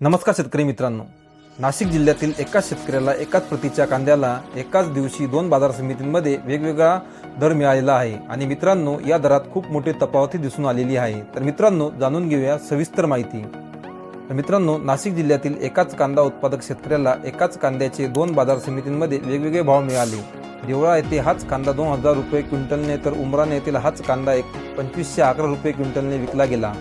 नमस्कार शेतकरी मित्रांनो. नाशिक जिल्ह्यातील एकाच शेतकऱ्याला एकाच प्रतीच्या कांद्याला एकाच दिवशी दोन बाजार समितींमध्ये वेगवेगळा दर मिळालेला आहे. आणि मित्रांनो या दरात खूप मोठी तफावती दिसून आलेली आहे. तर मित्रांनो जाणून घेऊया सविस्तर माहिती. तर मित्रांनो नाशिक जिल्ह्यातील एकाच कांदा उत्पादक शेतकऱ्याला एकाच कांद्याचे दोन बाजार समितींमध्ये वेगवेगळे भाव मिळाले. देवळा येथे हाच कांदा दोन हजार रुपये क्विंटलने तर उमराणे येथील हाच कांदा एक पंचवीसशे अकरा रुपये क्विंटलने विकला गेला.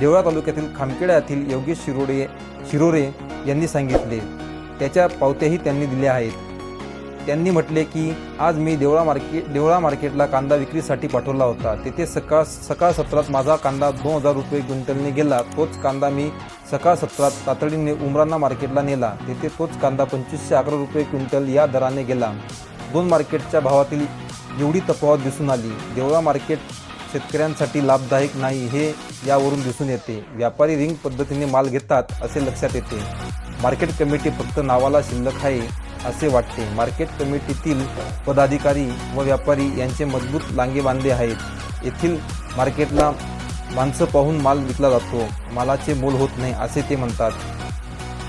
देवळा तालुक्यातील खामखेडा येथील योगेश शिरोडे शिरोरे यांनी सांगितले. त्याच्या पावत्याही त्यांनी दिल्या आहेत. त्यांनी म्हटले की आज मी देवळा मार्केट देवळा मार्केटला कांदा विक्रीसाठी पाठवला होता. तेथे सकाळ सकाळ सत्रात माझा कांदा दोन हजार रुपये क्विंटलने गेला. तोच कांदा मी सकाळ सत्रात तातडीने उमरांना मार्केटला नेला. तेथे तोच कांदा पंचवीसशे अकरा रुपये क्विंटल या दराने गेला. दोन मार्केटच्या भावातील एवढी तफावत दिसून आली. देवळा मार्केट शेतकऱ्यांसाठी लाभदायक नाही हे यावरून दिसून येते. व्यापारी रिंग पद्धतीने माल घेतात असे लक्षात येते. मार्केट कमिटी फक्त नावाला शिल्लक आहे असे वाटते. मार्केट कमिटीतील पदाधिकारी व व्यापारी यांचे मजबूत लांगे बांधे आहेत. येथील मार्केटला माणसं पाहून माल विकला जातो. मालाचे मोल होत नाही असे ते म्हणतात.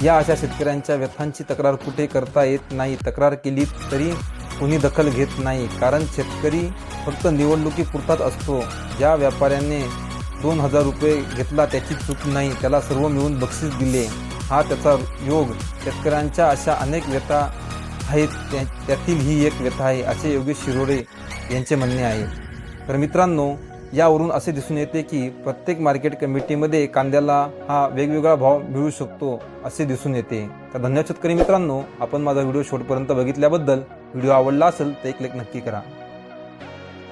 या अशा शेतकऱ्यांच्या व्यथांची तक्रार कुठे करता येत नाही. तक्रार केली तरी कुणी दखल घेत नाही. कारण शेतकरी फक्त निवडणुकीपुरताच असतो. ज्या व्यापाऱ्याने दोन हजार रुपये घेतला त्याची चूक नाही त्याला सर्व मिळून बक्षीस दिले. हा त्याचा योग. शेतकऱ्यांच्या अशा अनेक व्यथा आहेत त्या- त्यातील ही एक व्यथा आहे असे योगेश शिरोडे यांचे म्हणणे आहे. तर मित्रांनो यावरून असे दिसून येते की प्रत्येक मार्केट कमिटीमध्ये कांद्याला हा वेगवेगळा भाव मिळू शकतो असे दिसून येते. तर धन्यवाद शेतकरी मित्रांनो आपण माझा व्हिडिओ शेवटपर्यंत बघितल्याबद्दल. व्हिडिओ आवडला असेल तर एक लेख नक्की करा.